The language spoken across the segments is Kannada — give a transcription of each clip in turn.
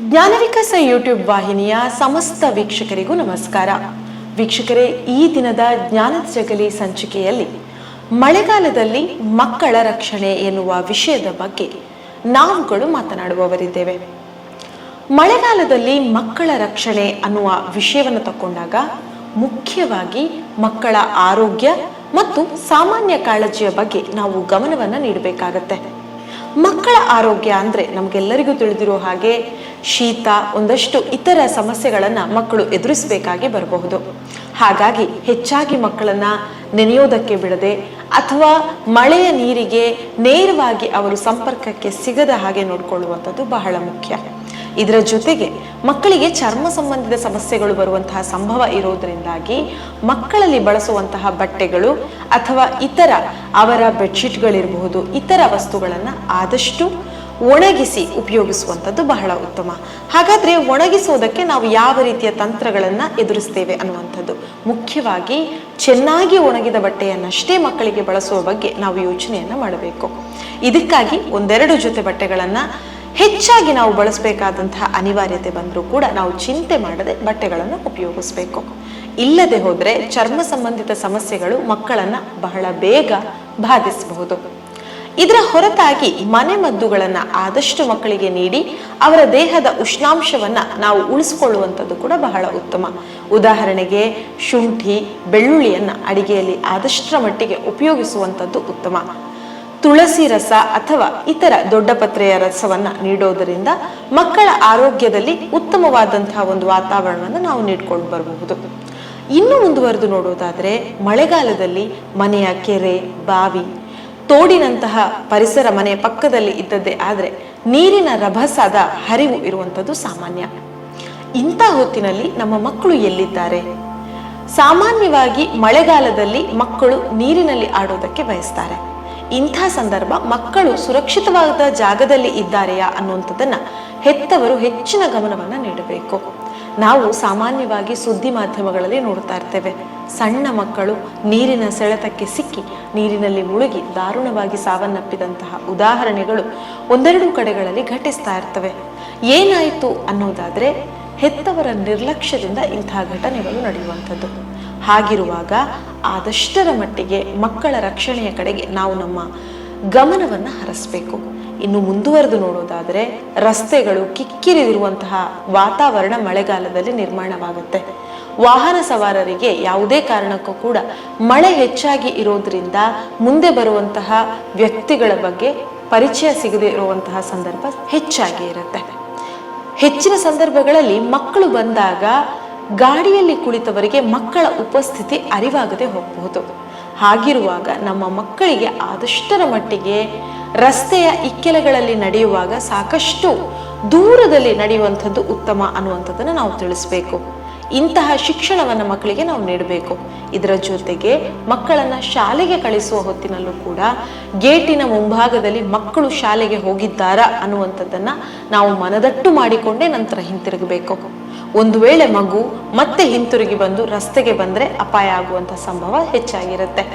ಜ್ಞಾನವಿಕಾಸ ಯೂಟ್ಯೂಬ್ ವಾಹಿನಿಯ ಸಮಸ್ತ ವೀಕ್ಷಕರಿಗೂ ನಮಸ್ಕಾರ. ವೀಕ್ಷಕರೇ, ಈ ದಿನದ ಜ್ಞಾನದ ಜಗಲಿ ಸಂಚಿಕೆಯಲ್ಲಿ ಮಳೆಗಾಲದಲ್ಲಿ ಮಕ್ಕಳ ರಕ್ಷಣೆ ಎನ್ನುವ ವಿಷಯದ ಬಗ್ಗೆ ನಾವುಗಳು ಮಾತನಾಡುವವರಿದ್ದೇವೆ. ಮಳೆಗಾಲದಲ್ಲಿ ಮಕ್ಕಳ ರಕ್ಷಣೆ ಅನ್ನುವ ವಿಷಯವನ್ನು ತಕೊಂಡಾಗ ಮುಖ್ಯವಾಗಿ ಮಕ್ಕಳ ಆರೋಗ್ಯ ಮತ್ತು ಸಾಮಾನ್ಯ ಕಾಳಜಿಯ ಬಗ್ಗೆ ನಾವು ಗಮನವನ್ನು ನೀಡಬೇಕಾಗತ್ತೆ. ಮಕ್ಕಳ ಆರೋಗ್ಯ ಅಂದ್ರೆ ನಮಗೆಲ್ಲರಿಗೂ ತಿಳಿದಿರೋ ಹಾಗೆ ಶೀತ, ಒಂದಷ್ಟು ಇತರ ಸಮಸ್ಯೆಗಳನ್ನು ಮಕ್ಕಳು ಎದುರಿಸಬೇಕಾಗಿ ಬರಬಹುದು. ಹಾಗಾಗಿ ಹೆಚ್ಚಾಗಿ ಮಕ್ಕಳನ್ನ ನೆನೆಯೋದಕ್ಕೆ ಬಿಡದೆ ಅಥವಾ ಮಳೆಯ ನೀರಿಗೆ ನೇರವಾಗಿ ಅವರು ಸಂಪರ್ಕಕ್ಕೆ ಸಿಗದ ಹಾಗೆ ನೋಡಿಕೊಳ್ಳುವಂಥದ್ದು ಬಹಳ ಮುಖ್ಯ. ಇದರ ಜೊತೆಗೆ ಮಕ್ಕಳಿಗೆ ಚರ್ಮ ಸಂಬಂಧಿತ ಸಮಸ್ಯೆಗಳು ಬರುವಂತಹ ಸಂಭವ ಇರೋದರಿಂದಾಗಿ ಮಕ್ಕಳಲ್ಲಿ ಬಳಸುವಂತಹ ಬಟ್ಟೆಗಳು ಅಥವಾ ಇತರ ಅವರ ಬೆಡ್ಶೀಟ್ಗಳಿರಬಹುದು, ಇತರ ವಸ್ತುಗಳನ್ನು ಆದಷ್ಟು ಒಣಗಿಸಿ ಉಪಯೋಗಿಸುವಂಥದ್ದು ಬಹಳ ಉತ್ತಮ. ಹಾಗಾದರೆ ಒಣಗಿಸೋದಕ್ಕೆ ನಾವು ಯಾವ ರೀತಿಯ ತಂತ್ರಗಳನ್ನು ಎದುರಿಸ್ತೇವೆ ಅನ್ನುವಂಥದ್ದು. ಮುಖ್ಯವಾಗಿ ಚೆನ್ನಾಗಿ ಒಣಗಿದ ಬಟ್ಟೆಯನ್ನಷ್ಟೇ ಮಕ್ಕಳಿಗೆ ಬಳಸುವ ಬಗ್ಗೆ ನಾವು ಯೋಚನೆಯನ್ನು ಮಾಡಬೇಕು. ಇದಕ್ಕಾಗಿ ಒಂದೆರಡು ಜೊತೆ ಬಟ್ಟೆಗಳನ್ನ ಹೆಚ್ಚಾಗಿ ನಾವು ಬಳಸಬೇಕಾದಂತಹ ಅನಿವಾರ್ಯತೆ ಬಂದರೂ ಕೂಡ ನಾವು ಚಿಂತೆ ಮಾಡದೆ ಬಟ್ಟೆಗಳನ್ನು ಉಪಯೋಗಿಸಬೇಕು. ಇಲ್ಲದೆ ಹೋದರೆ ಚರ್ಮ ಸಂಬಂಧಿತ ಸಮಸ್ಯೆಗಳು ಮಕ್ಕಳನ್ನು ಬಹಳ ಬೇಗ ಬಾಧಿಸಬಹುದು. ಇದರ ಹೊರತಾಗಿ ಮನೆ ಮದ್ದುಗಳನ್ನು ಆದಷ್ಟು ಮಕ್ಕಳಿಗೆ ನೀಡಿ ಅವರ ದೇಹದ ಉಷ್ಣಾಂಶವನ್ನು ನಾವು ಉಳಿಸ್ಕೊಳ್ಳುವಂಥದ್ದು ಕೂಡ ಬಹಳ ಉತ್ತಮ. ಉದಾಹರಣೆಗೆ ಶುಂಠಿ, ಬೆಳ್ಳುಳ್ಳಿಯನ್ನು ಅಡಿಗೆಯಲ್ಲಿ ಆದಷ್ಟರ ಮಟ್ಟಿಗೆ ಉಪಯೋಗಿಸುವಂಥದ್ದು ಉತ್ತಮ. ತುಳಸಿ ರಸ ಅಥವಾ ಇತರ ದೊಡ್ಡ ಪತ್ರೆಯ ರಸವನ್ನು ನೀಡೋದರಿಂದ ಮಕ್ಕಳ ಆರೋಗ್ಯದಲ್ಲಿ ಉತ್ತಮವಾದಂತಹ ಒಂದು ವಾತಾವರಣವನ್ನು ನಾವು ನೀಡ್ಕೊಂಡು ಬರಬಹುದು. ಇನ್ನು ಮುಂದುವರೆದು ನೋಡೋದಾದರೆ, ಮಳೆಗಾಲದಲ್ಲಿ ಮನೆಯ ಕೆರೆ, ಬಾವಿ, ತೋಡಿನಂತಹ ಪರಿಸರ ಮನೆಯ ಪಕ್ಕದಲ್ಲಿ ಇದ್ದದ್ದೇ ಆದರೆ ನೀರಿನ ರಭಸದ ಹರಿವು ಇರುವಂಥದ್ದು ಸಾಮಾನ್ಯ. ಇಂಥ ಹೊತ್ತಿನಲ್ಲಿ ನಮ್ಮ ಮಕ್ಕಳು ಎಲ್ಲಿದ್ದಾರೆ? ಸಾಮಾನ್ಯವಾಗಿ ಮಳೆಗಾಲದಲ್ಲಿ ಮಕ್ಕಳು ನೀರಿನಲ್ಲಿ ಆಡೋದಕ್ಕೆ ಬಯಸ್ತಾರೆ. ಇಂಥ ಸಂದರ್ಭ ಮಕ್ಕಳು ಸುರಕ್ಷಿತವಾದ ಜಾಗದಲ್ಲಿ ಇದ್ದಾರೆಯಾ ಅನ್ನುವಂಥದ್ದನ್ನ ಹೆತ್ತವರು ಹೆಚ್ಚಿನ ಗಮನವನ್ನು ನೀಡಬೇಕು. ನಾವು ಸಾಮಾನ್ಯವಾಗಿ ಸುದ್ದಿ ಮಾಧ್ಯಮಗಳಲ್ಲಿ ನೋಡ್ತಾ ಇರ್ತೇವೆ. ಸಣ್ಣ ಮಕ್ಕಳು ನೀರಿನ ಸೆಳೆತಕ್ಕೆ ಸಿಕ್ಕಿ ನೀರಿನಲ್ಲಿ ಮುಳುಗಿ ದಾರುಣವಾಗಿ ಸಾವನ್ನಪ್ಪಿದಂತಹ ಉದಾಹರಣೆಗಳು ಒಂದೆರಡು ಕಡೆಗಳಲ್ಲಿ ಘಟಿಸ್ತಾ ಇರ್ತವೆ. ಏನಾಯಿತು ಅನ್ನೋದಾದರೆ ಹೆತ್ತವರ ನಿರ್ಲಕ್ಷ್ಯದಿಂದ ಇಂತಹ ಘಟನೆಗಳು ನಡೆಯುವಂಥದ್ದು. ಹಾಗಿರುವಾಗ ಆದಷ್ಟರ ಮಟ್ಟಿಗೆ ಮಕ್ಕಳ ರಕ್ಷಣೆಯ ಕಡೆಗೆ ನಾವು ನಮ್ಮ ಗಮನವನ್ನು ಹರಿಸಬೇಕು. ಇನ್ನು ಮುಂದುವರೆದು ನೋಡೋದಾದರೆ ರಸ್ತೆಗಳು ಕಿಕ್ಕಿರಿದಿರುವಂತಹ ವಾತಾವರಣ ಮಳೆಗಾಲದಲ್ಲಿ ನಿರ್ಮಾಣವಾಗುತ್ತೆ. ವಾಹನ ಸವಾರರಿಗೆ ಯಾವುದೇ ಕಾರಣಕ್ಕೂ ಕೂಡ ಮಳೆ ಹೆಚ್ಚಾಗಿ ಇರೋದ್ರಿಂದ ಮುಂದೆ ಬರುವಂತಹ ವ್ಯಕ್ತಿಗಳ ಬಗ್ಗೆ ಪರಿಚಯ ಸಿಗದೇ ಇರುವಂತಹ ಸಂದರ್ಭ ಹೆಚ್ಚಾಗಿ ಇರುತ್ತೆ. ಹೆಚ್ಚಿನ ಸಂದರ್ಭಗಳಲ್ಲಿ ಮಕ್ಕಳು ಬಂದಾಗ ಗಾಡಿಯಲ್ಲಿ ಕುಳಿತವರಿಗೆ ಮಕ್ಕಳ ಉಪಸ್ಥಿತಿ ಅರಿವಾಗದೆ ಹೋಗಬಹುದು. ಹಾಗಿರುವಾಗ ನಮ್ಮ ಮಕ್ಕಳಿಗೆ ಆದಷ್ಟರ ಮಟ್ಟಿಗೆ ರಸ್ತೆಯ ಇಕ್ಕೆಲಗಳಲ್ಲಿ ನಡೆಯುವಾಗ ಸಾಕಷ್ಟು ದೂರದಲ್ಲಿ ನಡೆಯುವಂಥದ್ದು ಉತ್ತಮ ಅನ್ನುವಂಥದ್ದನ್ನು ನಾವು ತಿಳಿಸ್ಬೇಕು. ಇಂತಹ ಶಿಕ್ಷಣವನ್ನು ಮಕ್ಕಳಿಗೆ ನಾವು ನೀಡಬೇಕು. ಇದರ ಜೊತೆಗೆ ಮಕ್ಕಳನ್ನು ಶಾಲೆಗೆ ಕಳಿಸುವ ಹೊತ್ತಿನಲ್ಲೂ ಕೂಡ ಗೇಟಿನ ಮುಂಭಾಗದಲ್ಲಿ ಮಕ್ಕಳು ಶಾಲೆಗೆ ಹೋಗಿದ್ದಾರಾ ಅನ್ನುವಂಥದ್ದನ್ನು ನಾವು ಮನದಟ್ಟು ಮಾಡಿಕೊಂಡೇ ನಂತರ ಹಿಂತಿರುಗಬೇಕು. ಒಂದು ವೇಳೆ ಮಗು ಮತ್ತೆ ಹಿಂತಿರುಗಿ ಬಂದು ರಸ್ತೆಗೆ ಬಂದ್ರೆ ಅಪಾಯ ಆಗುವಂಥ ಸಂಭವ ಹೆಚ್ಚಾಗಿರುತ್ತೆ.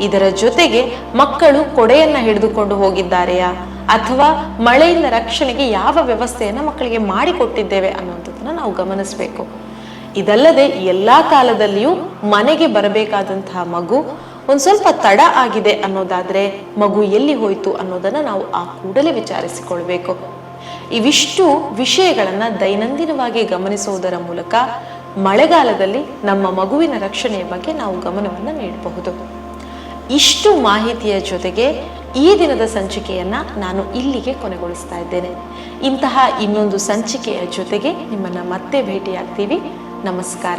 ಇದರ ಜೊತೆಗೆ ಮಕ್ಕಳು ಕೊಡೆಯನ್ನು ಹಿಡಿದುಕೊಂಡು ಹೋಗಿದ್ದಾರೆಯಾ? ಅಥವಾ ಮಳೆಯಿಂದ ರಕ್ಷಣೆಗೆ ಯಾವ ವ್ಯವಸ್ಥೆಯನ್ನು ಮಕ್ಕಳಿಗೆ ಮಾಡಿಕೊಟ್ಟಿದ್ದೇವೆ ಅನ್ನುವಂಥದ್ದನ್ನು ನಾವು ಗಮನಿಸಬೇಕು. ಇದಲ್ಲದೆ ಎಲ್ಲಾ ಕಾಲದಲ್ಲಿಯೂ ಮನೆಗೆ ಬರಬೇಕಾದಂತಹ ಮಗು ಒಂದು ಸ್ವಲ್ಪ ತಡ ಆಗಿದೆ ಅನ್ನೋದಾದ್ರೆ ಮಗು ಎಲ್ಲಿ ಹೋಯ್ತು ಅನ್ನೋದನ್ನ ನಾವು ಆ ಕೂಡಲೇ ವಿಚಾರಿಸಿಕೊಳ್ಬೇಕು. ಇವಿಷ್ಟು ವಿಷಯಗಳನ್ನು ದೈನಂದಿನವಾಗಿ ಗಮನಿಸುವುದರ ಮೂಲಕ ಮಳೆಗಾಲದಲ್ಲಿ ನಮ್ಮ ಮಗುವಿನ ರಕ್ಷಣೆಯ ಬಗ್ಗೆ ನಾವು ಗಮನವನ್ನು ನೀಡಬಹುದು. ಇಷ್ಟು ಮಾಹಿತಿಯ ಜೊತೆಗೆ ಈ ದಿನದ ಸಂಚಿಕೆಯನ್ನು ನಾನು ಇಲ್ಲಿಗೆ ಕೊನೆಗೊಳಿಸ್ತಾ ಇದ್ದೇನೆ. ಇಂತಹ ಇನ್ನೊಂದು ಸಂಚಿಕೆಯ ಜೊತೆಗೆ ನಿಮ್ಮನ್ನು ಮತ್ತೆ ಭೇಟಿಯಾಗ್ತೀವಿ. ನಮಸ್ಕಾರ.